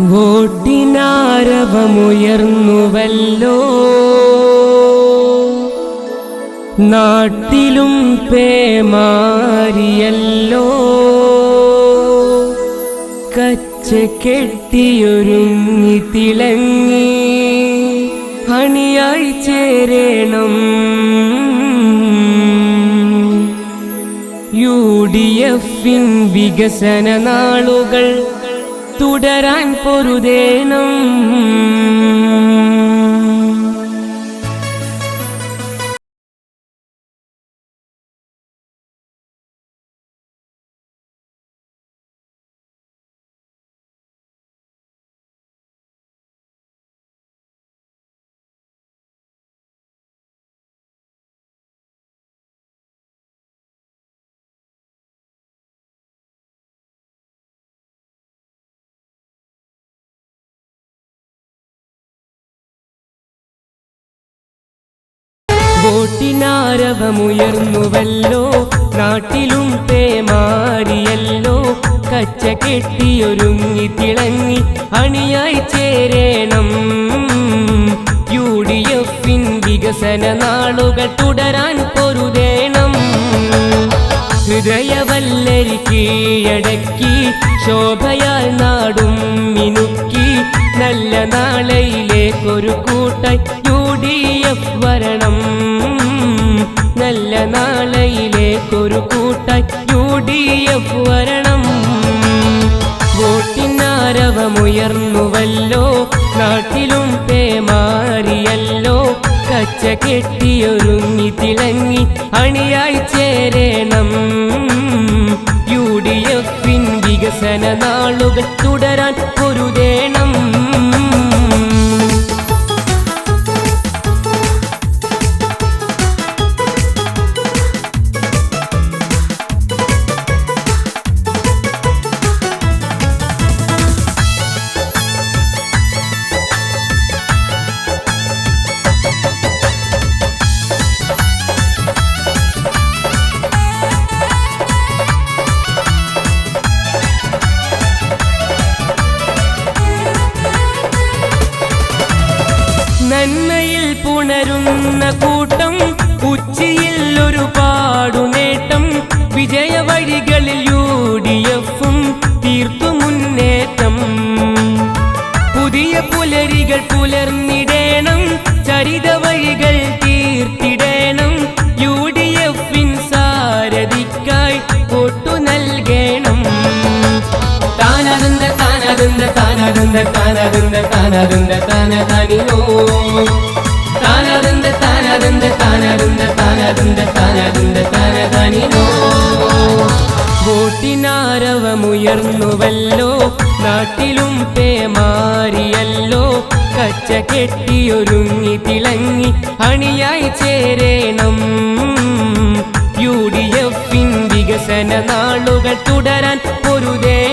വോട്ടിനാരവമുയർന്നുവല്ലോ. നാട്ടിലും പേമാരിയല്ലോ. കച്ച കെട്ടിയൊരുങ്ങി തിളങ്ങി അണിയായി ചേരണം. യു ഡി എഫിൻ വികസന നാളുകൾ തുടരാൻ പൊരുതേണം. വോട്ടിനാരവമുയർന്നുവല്ലോ നാട്ടിലും പേമാരിയല്ലോ കച്ച കെട്ടിയൊരുങ്ങി തിളങ്ങി അണിയായി ചേരേണം. യു ഡി എഫിൻ വികസന നാളുകൾ തുടരാൻ പൊരുതേണം. ഹൃദയവല്ലരി കീഴടക്കി ശോഭയാൽ നാടും മിനുക്കി നല്ല നാളയിലേക്കൊരു കൂട്ടായി കച്ച കെട്ടിയൊരുങ്ങി തിളങ്ങി അണിയായി ചേരേണം. യു ഡി എഫിൻ വികസന നാളുകൾ തുടരാൻ നന്മയിൽ പുണരുന്ന കൂട്ടം ഉച്ചിയിൽ ഒരുപാടു നേട്ടം വിജയ വഴികളിൽ യു ഡി എഫും തീർത്തു മുന്നേറ്റം. പുതിയ പുലരികൾ പുലർന്നിടേണം ചരിത താനതന്ത താന തനിയോ താനതിന്റെ താനതിന്റെ താനതിന്റെ താനതിന്റെ താനതിന്റെ താന തനിയോ കൂട്ടിനാരവമുയർന്നുവല്ലോ നാട്ടിലും പേമാരിയല്ലോ കച്ച കെട്ടിയൊരുങ്ങി തിളങ്ങി അണിയായി ചേരേണം. യു ഡി എഫിൻ വികസന നാളുകൾ തുടരാൻ പൊരുതേണം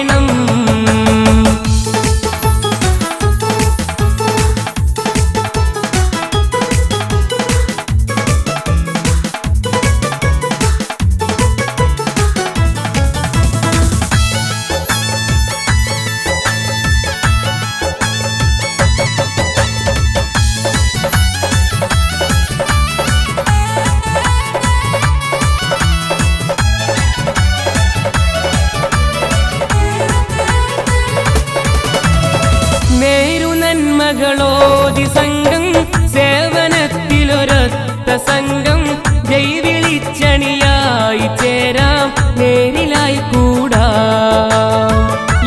സേവനത്തിലൊരൊത്ത ജൈ വിളിച്ചണിയായി ചേരാം നേരിലായി കൂടാ.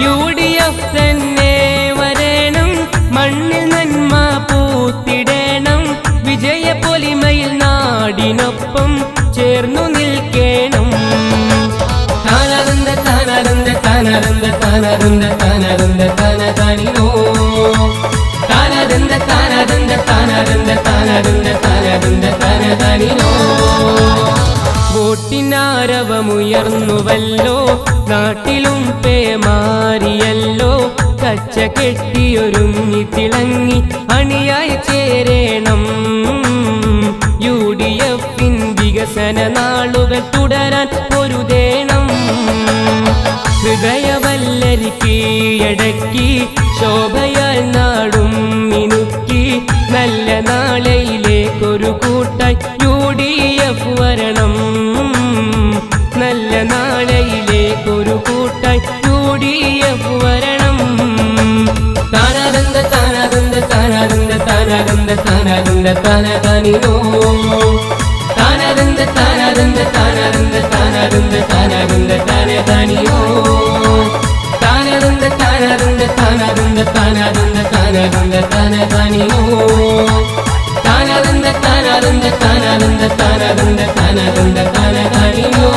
യു ഡി എഫ് തന്നെ വരേണം മണ്ണിൽ നന്മ പൂത്തിടേണം വിജയ പൊലിമയിൽ നാടിനൊപ്പം ചേർന്നു നിൽക്കേണം. താനരന്ത താനരന്ത താനരന്ത താനരന്ത താനരന്ത താനതാനിനോ താനതാനിനോ വോട്ടിനാരവമുയർന്നുവല്ലോ നാട്ടിലും പേമാറിയല്ലോ കച്ച കെട്ടിയൊരുങ്ങി തിളങ്ങി അണിയായി ചേരേണം. യു ഡി എഫിൻ വികസന നാളുകൾ തുടരാൻ പൊരുതേണം. ഹൃദയവല്ലരി കീഴടക്കി ശോഭയാൽ നാടും മിനുക്കി നല്ല നാളയിലേക്കൊരു കൂട്ടായി യു ഡി എഫ് വരണം നല്ല നാളയിലേക്കൊരു കൂട്ടായി യു ഡി എഫ് വരണം താനാനന്ദ താനാനന്ദ താനാനന്ദ താനാനന്ദ താനാനന്ദ താനതാനിനോ താനാനന്ദ താനാനന്ദ താനാനന്ദ താനാനന്ദ താനാനന്ദ താനതാനിയോ താനാനന്ദ താനാനന്ദ தானதந்த தன தனினோ தானதந்த தானதந்த தானதந்த தானதந்த தானதந்த தன தனினோ